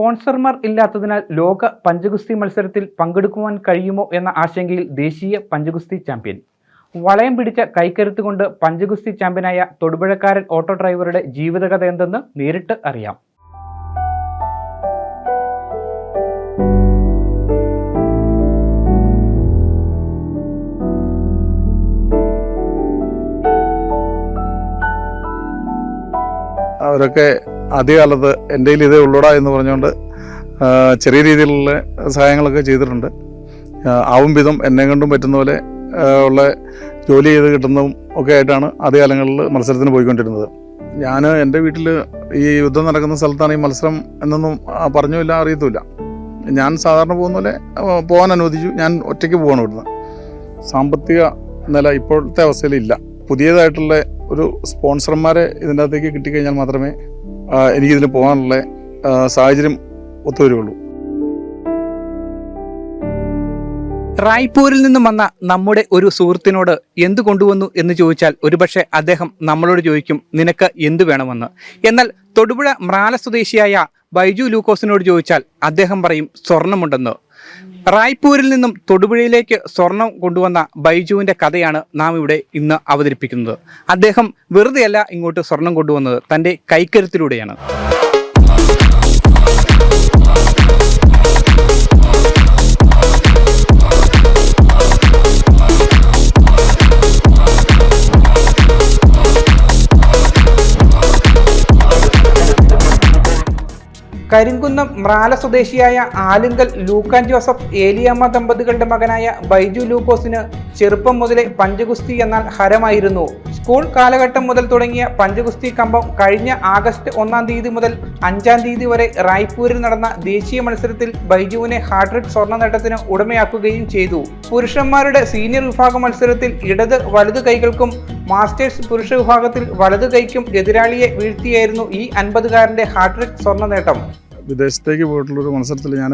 സ്പോൺസർമാർ ഇല്ലാത്തതിനാൽ ലോക പഞ്ചഗുസ്തി മത്സരത്തിൽ പങ്കെടുക്കുവാൻ കഴിയുമോ എന്ന ആശങ്കയിൽ ദേശീയ പഞ്ചഗുസ്തി ചാമ്പ്യൻ. വളയം പിടിച്ച കൈക്കരുത്ത് കൊണ്ട് പഞ്ചഗുസ്തി ചാമ്പ്യനായ തൊടുപുഴക്കാരൻ ഓട്ടോ ഡ്രൈവറുടെ ജീവിതകഥ എന്തെന്ന് നേരിട്ട് അറിയാം. അവരൊക്കെ ആദ്യകാലത്ത് എന്റെ കയ്യിൽ ഇതേ ഉള്ളൂടാ എന്ന് പറഞ്ഞുകൊണ്ട് ചെറിയ രീതിയിലുള്ള സഹായങ്ങളൊക്കെ ചെയ്തിട്ടുണ്ട്. ആവും വിധം എന്നെ കൊണ്ടും പറ്റുന്ന പോലെ ഉള്ള ജോലി ചെയ്ത് കിട്ടുന്നതും ഒക്കെ ആയിട്ടാണ് ആദ്യകാലങ്ങളിൽ മത്സരത്തിന് പോയിക്കൊണ്ടിരുന്നത്. ഞാൻ എന്റെ വീട്ടിൽ ഈ യുദ്ധം നടക്കുന്ന സ്ഥലത്താണ് ഈ മത്സരം എന്നൊന്നും പറഞ്ഞുമില്ല അറിയത്തുമില്ല. ഞാൻ സാധാരണ പോകുന്ന പോലെ പോകാൻ അനുവദിച്ചു. ഞാൻ ഒറ്റയ്ക്ക് പോകണം ഇവിടുന്ന്. സാമ്പത്തിക നില ഇപ്പോഴത്തെ അവസ്ഥയിൽ ഇല്ല. പുതിയതായിട്ടുള്ള ഒരു സ്പോൺസർമാരെ ഇതിന്റെ അകത്തേക്ക് കിട്ടിക്കഴിഞ്ഞാൽ മാത്രമേ ആ, എനിക്കിതിൽ പോകാനുള്ള സാഹചര്യം ഒത്തുവരുള്ളൂ റായ്പൂരിൽ നിന്നും വന്ന നമ്മുടെ ഒരു സുഹൃത്തിനോട് എന്ത് കൊണ്ടുവന്നു എന്ന് ചോദിച്ചാൽ ഒരുപക്ഷെ അദ്ദേഹം നമ്മളോട് ചോദിക്കും നിനക്ക് എന്ത് വേണമെന്ന്? എന്നാൽ തൊടുപുഴ മ്രാല സ്വദേശിയായ ബൈജു ലൂക്കോസിനോട് ചോദിച്ചാൽ അദ്ദേഹം പറയും സ്വർണമുണ്ടെന്ന്. റായ്പൂരിൽ നിന്നും തൊടുപുഴയിലേക്ക് സ്വർണം കൊണ്ടുവന്ന ബൈജുവിന്റെ കഥയാണ് നാം ഇവിടെ ഇന്ന് അവതരിപ്പിക്കുന്നത്. അദ്ദേഹം വെറുതെയല്ല ഇങ്ങോട്ട് സ്വർണം കൊണ്ടുവന്നത്. തന്റെ കൈക്കരുത്തിലൂടെയാണ്. കരിങ്കുന്നം മ്രാല സ്വദേശിയായ ആലുങ്കൽ ലൂക്കാൻ ജോസഫ് ഏലിയമ്മ ദമ്പതികളുടെ മകനായ ബൈജു ലൂക്കോസിന് ചെറുപ്പം മുതലേ പഞ്ചഗുസ്തി എന്നാൽ ഹരമായിരുന്നു. സ്കൂൾ കാലഘട്ടം മുതൽ തുടങ്ങിയ പഞ്ചഗുസ്തി കമ്പം കഴിഞ്ഞ ആഗസ്റ്റ് ഒന്നാം തീയതി മുതൽ അഞ്ചാം തീയതി വരെ റായ്പൂരിൽ നടന്ന ദേശീയ മത്സരത്തിൽ ബൈജുവിനെ ഹാട്രിക് സ്വർണ നേട്ടത്തിന് ഉടമയാക്കുകയും ചെയ്തു. പുരുഷന്മാരുടെ സീനിയർ വിഭാഗ മത്സരത്തിൽ ഇടത് വലത് കൈകൾക്കും മാസ്റ്റേഴ്സ് പുരുഷ വിഭാഗത്തിൽ വലത് കൈക്കും എതിരാളിയെ വീഴ്ത്തിയായിരുന്നു ഈ അൻപതുകാരന്റെ ഹാട്രിക് സ്വർണ നേട്ടം വിദേശത്തേക്ക് പോയിട്ടുള്ളൊരു മത്സരത്തിൽ ഞാൻ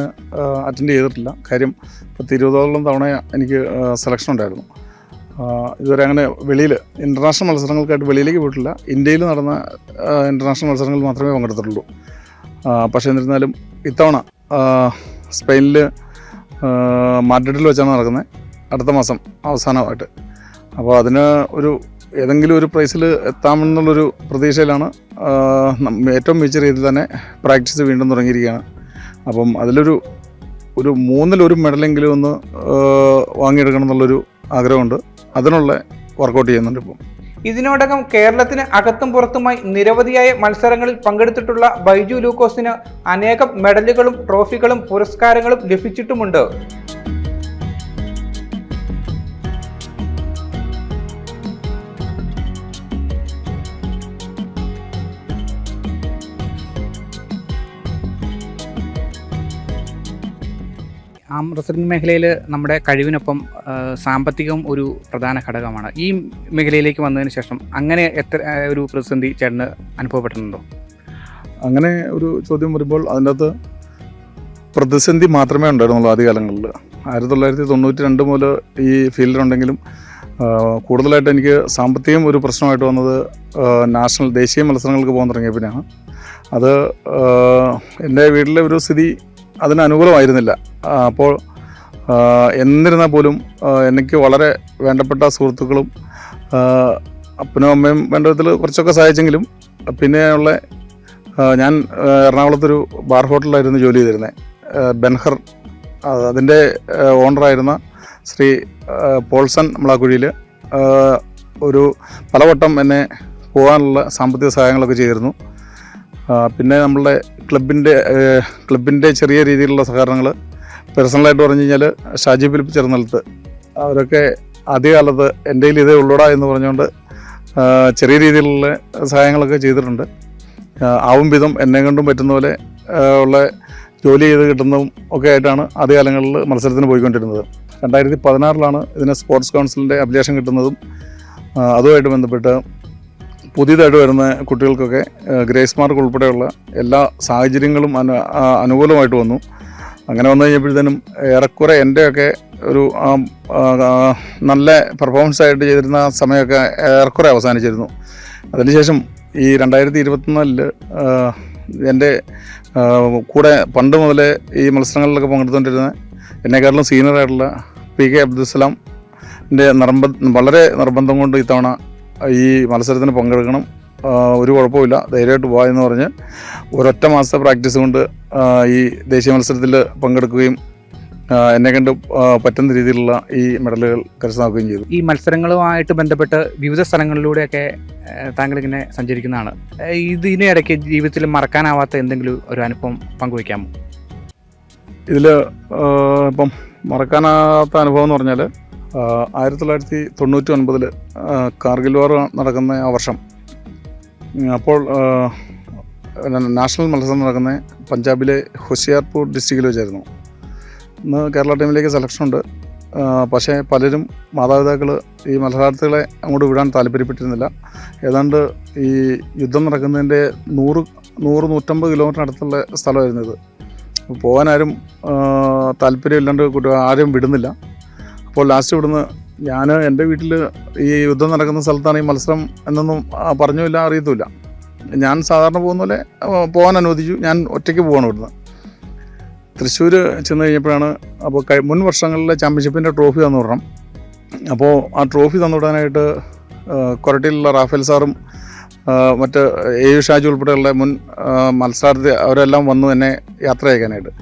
അറ്റൻഡ് ചെയ്തിട്ടില്ല. കാര്യം പത്ത് ഇരുപതോളം തവണ എനിക്ക് സെലക്ഷൻ ഉണ്ടായിരുന്നു. ഇതുവരെ അങ്ങനെ വെളിയിൽ ഇന്റർനാഷണൽ മത്സരങ്ങൾക്കായിട്ട് വെളിയിലേക്ക് പോയിട്ടില്ല. ഇന്ത്യയിൽ നടന്ന ഇന്റർനാഷണൽ മത്സരങ്ങളിൽ മാത്രമേ പങ്കെടുത്തിട്ടുള്ളൂ. പക്ഷേ എന്നിരുന്നാലും ഇത്തവണ സ്പെയിനിൽ മാഡ്രിഡിൽ വെച്ചാണ് നടക്കുന്നത്. അടുത്ത മാസം അവസാനമായിട്ട്. അപ്പോൾ അതിന് ഒരു ഏതെങ്കിലും ഒരു പ്രൈസിൽ എത്താമെന്നുള്ളൊരു പ്രതീക്ഷയിലാണ്. ഏറ്റവും മികച്ച രീതിയിൽ തന്നെ പ്രാക്ടീസ് വീണ്ടും തുടങ്ങിയിരിക്കുകയാണ്. അപ്പം അതിലൊരു ഒരു മൂന്നിലൊരു മെഡലെങ്കിലും ഒന്ന് വാങ്ങിയെടുക്കണം എന്നുള്ളൊരു ആഗ്രഹമുണ്ട്. അതിനുള്ള വർക്കൗട്ട് ചെയ്യുന്നുണ്ട് ഇപ്പം. ഇതിനോടകം കേരളത്തിന് അകത്തും പുറത്തുമായി നിരവധിയായ മത്സരങ്ങളിൽ പങ്കെടുത്തിട്ടുള്ള ബൈജു ലൂക്കോസിന് അനേകം മെഡലുകളും ട്രോഫികളും പുരസ്കാരങ്ങളും ലഭിച്ചിട്ടുമുണ്ട്. ആം റെസ്ലിംഗ് മേഖലയിൽ നമ്മുടെ കഴിവിനൊപ്പം സാമ്പത്തികവും സാമ്പത്തികം ഒരു പ്രധാന ഘടകമാണ്. ഈ മേഖലയിലേക്ക് വന്നതിന് ശേഷം അങ്ങനെ എത്ര ഒരു പ്രതിസന്ധി ചേട്ടന് അനുഭവപ്പെട്ടിട്ടുണ്ടോ? അങ്ങനെ ഒരു ചോദ്യം വരുമ്പോൾ അതിന്റെ അകത്ത് പ്രതിസന്ധി മാത്രമേ ഉണ്ടായിരുന്നുള്ളൂ ആദ്യകാലങ്ങളിൽ. ആയിരത്തി തൊള്ളായിരത്തി തൊണ്ണൂറ്റി രണ്ട് മുതൽ ഈ ഫീൽഡിലുണ്ടെങ്കിലും കൂടുതലായിട്ട് എനിക്ക് സാമ്പത്തികം ഒരു പ്രശ്നമായിട്ട് വന്നത് നാഷണൽ ദേശീയ മത്സരങ്ങൾക്ക് പോകാൻ തുടങ്ങിയ പിന്നെയാണ് അത് എന്റെ വീട്ടിലെ ഒരു സ്ഥിതി അതിന് അനുകൂലമായിരുന്നില്ല. അപ്പോൾ എന്നിരുന്നാൽ പോലും എനിക്ക് വളരെ വേണ്ടപ്പെട്ട സുഹൃത്തുക്കളും അപ്പനും അമ്മയും വേണ്ട വിധത്തിൽ കുറച്ചൊക്കെ സഹായിച്ചെങ്കിലും പിന്നെയുള്ള ഞാൻ എറണാകുളത്തൊരു ബാർ ഹോട്ടലിലായിരുന്നു ജോലി ചെയ്തിരുന്നത് ബെൻഹർ അതിന്റെ ഓണറായിരുന്ന ശ്രീ പോൾസൺ നമ്മളാക്കുഴിയിൽ ഒരു പലവട്ടം എന്നെ പോകാനുള്ള സാമ്പത്തിക സഹായങ്ങളൊക്കെ ചെയ്തിരുന്നു. പിന്നെ നമ്മളുടെ ക്ലബിന്റെ ക്ലബിന്റെ ചെറിയ രീതിയിലുള്ള സഹകരണങ്ങൾ. പേഴ്സണലായിട്ട് പറഞ്ഞു കഴിഞ്ഞാൽ ഷാജി ഫിലിപ്പ് ചെറുന്നലത്ത് അവരൊക്കെ ആദ്യകാലത്ത് എന്റെ കയ്യിൽ ഇതേ ഉള്ളൂടാ എന്ന് പറഞ്ഞുകൊണ്ട് ചെറിയ രീതിയിലുള്ള സഹായങ്ങളൊക്കെ ചെയ്തിട്ടുണ്ട്. ആവും വിധം എന്നെ കൊണ്ടും പറ്റുന്ന പോലെ ഉള്ള ജോലി ചെയ്ത് കിട്ടുന്നതും ഒക്കെ ആയിട്ടാണ് ആദ്യകാലങ്ങളിൽ മത്സരത്തിന് പോയിക്കൊണ്ടിരുന്നത്. രണ്ടായിരത്തി പതിനാറിലാണ് ഇതിന് സ്പോർട്സ് കൗൺസിലിന്റെ അഭിലേഷം കിട്ടുന്നതും അതുമായിട്ട് ബന്ധപ്പെട്ട് പുതിയതായിട്ട് വരുന്ന കുട്ടികൾക്കൊക്കെ ഗ്രേസ് മാർക്ക് ഉൾപ്പെടെയുള്ള എല്ലാ സാഹചര്യങ്ങളും അനു അനുകൂലമായിട്ട് വന്നു. അങ്ങനെ വന്നു കഴിഞ്ഞപ്പോഴത്തേനും ഏറെക്കുറെ എന്റെയൊക്കെ ഒരു നല്ല പെർഫോമൻസ് ആയിട്ട് ചെയ്തിരുന്ന സമയമൊക്കെ ഏറെക്കുറെ അവസാനിച്ചിരുന്നു. അതിനുശേഷം ഈ രണ്ടായിരത്തി ഇരുപത്തിനാലിൽ എന്റെ കൂടെ പണ്ട് മുതലേ ഈ മത്സരങ്ങളിലൊക്കെ പങ്കെടുത്തുകൊണ്ടിരുന്ന എന്നെക്കാട്ടിലും സീനിയറായിട്ടുള്ള പി കെ അബ്ദുസലാമിന്റെ നിർബന്ധ വളരെ നിർബന്ധം കൊണ്ട് ഇത്തവണ ഈ മത്സരത്തിന് പങ്കെടുക്കണം. ഒരു കുഴപ്പമില്ല ധൈര്യമായിട്ട് പോവാ എന്ന് പറഞ്ഞ് ഒരൊറ്റ മാസത്തെ പ്രാക്ടീസ് കൊണ്ട് ഈ ദേശീയ മത്സരത്തിൽ പങ്കെടുക്കുകയും എന്നെ കണ്ട് പറ്റുന്ന രീതിയിലുള്ള ഈ മെഡലുകൾ കരസ്ഥമാക്കുകയും ചെയ്തു. ഈ മത്സരങ്ങളുമായിട്ട് ബന്ധപ്പെട്ട് വിവിധ സ്ഥലങ്ങളിലൂടെയൊക്കെ താങ്കൾ ഇങ്ങനെ സഞ്ചരിക്കുന്നതാണ്. ഇതിനിടയ്ക്ക് ജീവിതത്തിൽ മറക്കാനാവാത്ത എന്തെങ്കിലും ഒരു അനുഭവം പങ്കുവയ്ക്കാമോ? ഇതിൽ ഇപ്പം മറക്കാനാവാത്ത അനുഭവം എന്ന് പറഞ്ഞാൽ ആയിരത്തി തൊള്ളായിരത്തി തൊണ്ണൂറ്റി ഒൻപതിൽ കാർഗിൽ വാർ നടക്കുന്ന ആ വർഷം. അപ്പോൾ നാഷണൽ മത്സരം നടക്കുന്ന പഞ്ചാബിലെ ഹുഷിയാർപൂർ ഡിസ്ട്രിക്റ്റിൽ വെച്ചായിരുന്നു. ഇന്ന് കേരള ടീമിലേക്ക് സെലക്ഷൻ ഉണ്ട്. പക്ഷേ പലരും മാതാപിതാക്കൾ ഈ മത്സരാർത്ഥികളെ അങ്ങോട്ട് വിടാൻ താല്പര്യപ്പെട്ടിരുന്നില്ല. ഏതാണ്ട് ഈ യുദ്ധം നടക്കുന്നതിന്റെ നൂറ് നൂറ് നൂറ്റമ്പത് കിലോമീറ്റർ അടുത്തുള്ള സ്ഥലമായിരുന്നു ഇത്. പോകാനാരും താല്പര്യമില്ലാണ്ട് ആരും വിടുന്നില്ല. അപ്പോൾ ലാസ്റ്റ് ഇവിടുന്ന് ഞാൻ എന്റെ വീട്ടിൽ ഈ യുദ്ധം നടക്കുന്ന സ്ഥലത്താണ് ഈ മത്സരം എന്നൊന്നും പറഞ്ഞില്ല അറിയത്തുമില്ല. ഞാൻ സാധാരണ പോകുന്ന പോലെ പോകാൻ അനുവദിച്ചു. ഞാൻ ഒറ്റയ്ക്ക് പോവാണ് ഇവിടുന്ന്. തൃശ്ശൂർ ചെന്ന് കഴിഞ്ഞപ്പോഴാണ് അപ്പോൾ കഴി മുൻ വർഷങ്ങളിലെ ചാമ്പ്യൻഷിപ്പിന്റെ ട്രോഫി തന്നു വിടണം. അപ്പോൾ ആ ട്രോഫി തന്നു വിടാനായിട്ട് കൊരട്ടിയിലുള്ള റാഫേൽ സാറും മറ്റ് എ യു ഷാജു ഉൾപ്പെടെയുള്ള മുൻ മത്സരാർത്ഥി അവരെല്ലാം വന്നു എന്നെ യാത്ര അയക്കാനായിട്ട്.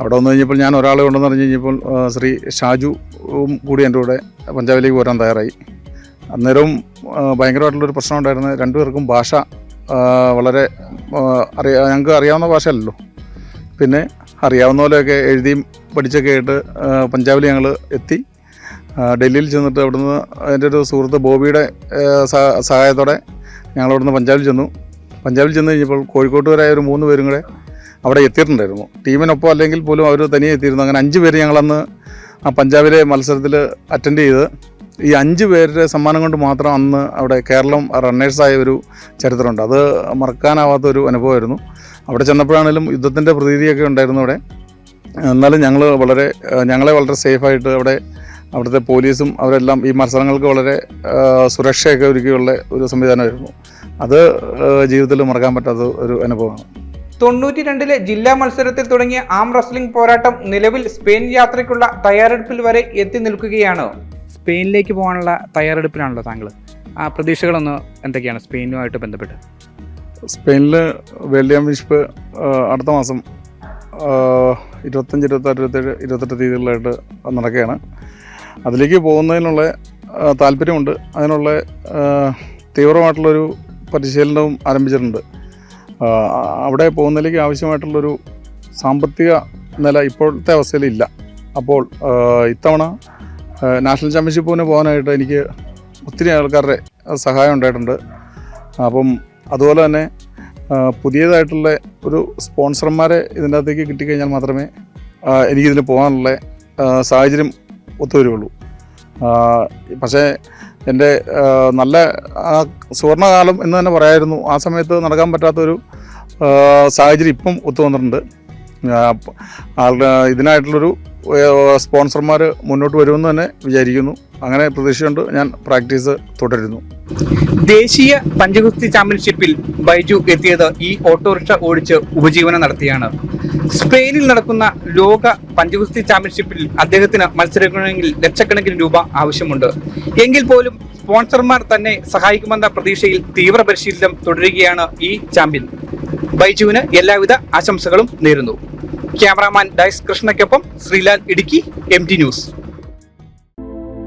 അവിടെ വന്നു കഴിഞ്ഞപ്പോൾ ഞാൻ ഒരാളെ കൊണ്ടെന്ന് പറഞ്ഞു കഴിഞ്ഞപ്പോൾ ശ്രീ ഷാജുവും കൂടി എന്റെ കൂടെ പഞ്ചാബിലേക്ക് പോരാൻ തയ്യാറായി. അന്നേരവും ഭയങ്കരമായിട്ടുള്ളൊരു പ്രശ്നം ഉണ്ടായിരുന്നു. രണ്ടുപേർക്കും ഭാഷ വളരെ അറിയാ ഞങ്ങൾക്ക് അറിയാവുന്ന ഭാഷയല്ലല്ലോ. പിന്നെ അറിയാവുന്ന പോലെയൊക്കെ എഴുതിയും പഠിച്ചൊക്കെ ആയിട്ട് പഞ്ചാബിൽ ഞങ്ങൾ എത്തി. ഡൽഹിയിൽ ചെന്നിട്ട് അവിടുന്ന് എന്റെ ഒരു സുഹൃത്ത് ബോബിയുടെ സഹായത്തോടെ ഞങ്ങൾ അവിടുന്ന് പഞ്ചാബിൽ ചെന്നു. പഞ്ചാബിൽ ചെന്ന് കഴിഞ്ഞപ്പോൾ കോഴിക്കോട്ടുകാരായ ഒരു മൂന്ന് പേരും കൂടെ അവിടെ എത്തിയിട്ടുണ്ടായിരുന്നു. ടീമിനൊപ്പം അല്ലെങ്കിൽ പോലും അവർ തനിയെ എത്തിയിരുന്നു. അങ്ങനെ അഞ്ച് പേര് ഞങ്ങളന്ന് ആ പഞ്ചാബിലെ മത്സരത്തിൽ അറ്റൻഡ് ചെയ്ത്. ഈ അഞ്ച് പേരുടെ സമ്മാനം കൊണ്ട് മാത്രം അന്ന് അവിടെ കേരളം റണ്ണേഴ്സായ ഒരു ചരിത്രമുണ്ട്. അത് മറക്കാനാവാത്ത ഒരു അനുഭവമായിരുന്നു. അവിടെ ചെന്നപ്പോഴാണെങ്കിലും യുദ്ധത്തിന്റെ പ്രതീതിയൊക്കെ ഉണ്ടായിരുന്നു അവിടെ. എന്നാലും ഞങ്ങൾ വളരെ ഞങ്ങളെ വളരെ സേഫായിട്ട് അവിടെ അവിടുത്തെ പോലീസും അവരെല്ലാം ഈ മത്സരങ്ങൾക്ക് വളരെ സുരക്ഷയൊക്കെ ഒരുക്കിയുള്ള ഒരു സംവിധാനമായിരുന്നു. അത് ജീവിതത്തിൽ മറക്കാൻ പറ്റാത്ത ഒരു അനുഭവമാണ്. തൊണ്ണൂറ്റി രണ്ടിലെ ജില്ലാ മത്സരത്തിൽ തുടങ്ങിയ ആം റസ്ലിംഗ് പോരാട്ടം നിലവിൽ സ്പെയിൻ യാത്രയ്ക്കുള്ള തയ്യാറെടുപ്പിൽ വരെ എത്തി നിൽക്കുകയാണ്. സ്പെയിനിലേക്ക് പോകാനുള്ള തയ്യാറെടുപ്പിലാണല്ലോ താങ്കൾ ആ പ്രതീക്ഷകളൊന്ന് എന്തൊക്കെയാണ് സ്പെയിനുമായിട്ട് ബന്ധപ്പെട്ട്? സ്പെയിനിൽ വേൾഡ് ചാമ്പ്യൻഷിപ്പ് അടുത്ത മാസം ഇരുപത്തഞ്ച് ഇരുപത്താറ് ഇരുപത്തേഴ് ഇരുപത്തെട്ട് തീയതികളിലായിട്ട് നടക്കുകയാണ്. അതിലേക്ക് പോകുന്നതിനുള്ള താല്പര്യമുണ്ട്. അതിനുള്ള തീവ്രമായിട്ടുള്ളൊരു പരിശീലനവും ആരംഭിച്ചിട്ടുണ്ട്. അവിടെ പോകുന്നതിലേക്ക് ആവശ്യമായിട്ടുള്ളൊരു സാമ്പത്തിക നില ഇപ്പോഴത്തെ അവസ്ഥയിൽ ഇല്ല അപ്പോൾ ഇത്തവണ നാഷണൽ ചാമ്പ്യൻഷിപ്പിന് പോകാനായിട്ട് എനിക്ക് ഒത്തിരി ആൾക്കാരുടെ സഹായം ഉണ്ടായിട്ടുണ്ട്. അപ്പം അതുപോലെ തന്നെ പുതിയതായിട്ടുള്ള ഒരു സ്പോൺസർമാരെ ഇതിന്റെ അകത്തേക്ക് കിട്ടിക്കഴിഞ്ഞാൽ മാത്രമേ എനിക്കിതിന് പോകാനുള്ള സാഹചര്യം ഒത്തുവരുള്ളൂ. പക്ഷേ എന്റെ നല്ല സുവർണകാലം എന്ന് തന്നെ പറയായിരുന്നു. ആ സമയത്ത് നടക്കാൻ പറ്റാത്തൊരു സാഹചര്യം ഇപ്പം ഒത്തു വന്നിട്ടുണ്ട്. ആ, പ- ആളുടെ ഇതിനായിട്ടുള്ളൊരു സ്പോൺസർമാർ മുന്നോട്ട് വരുമെന്ന് തന്നെ വിചാരിക്കുന്നു. അങ്ങനെ പ്രതീക്ഷയുണ്ട് ഞാൻ പ്രാക്ടീസ് തുടരുന്നു. ദേശീയ പഞ്ചഗുസ്തി ചാമ്പ്യൻഷിപ്പിൽ ബൈജു എത്തിയത് ഈ ഓട്ടോറിക്ഷ ഓടിച്ച് ഉപജീവനം നടത്തിയാണ്. സ്പെയിനിൽ നടക്കുന്ന ലോക പഞ്ചഗുസ്തി ചാമ്പ്യൻഷിപ്പിൽ അദ്ദേഹത്തിന് മത്സരിക്കണമെങ്കിൽ ലക്ഷക്കണക്കിന് രൂപ ആവശ്യമുണ്ട്. എങ്കിൽ പോലും സ്പോൺസർമാർ തന്നെ സഹായിക്കുമെന്ന പ്രതീക്ഷയിൽ തീവ്ര പരിശീലനം തുടരുകയാണ് ഈ ചാമ്പ്യൻ. ബൈജുവിന് എല്ലാവിധ ആശംസകളും നേരുന്നു. ക്യാമറാമാൻ ഡൈസ് കൃഷ്ണയ്ക്കൊപ്പം Srilal Idukki M news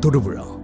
தொடுவிழா.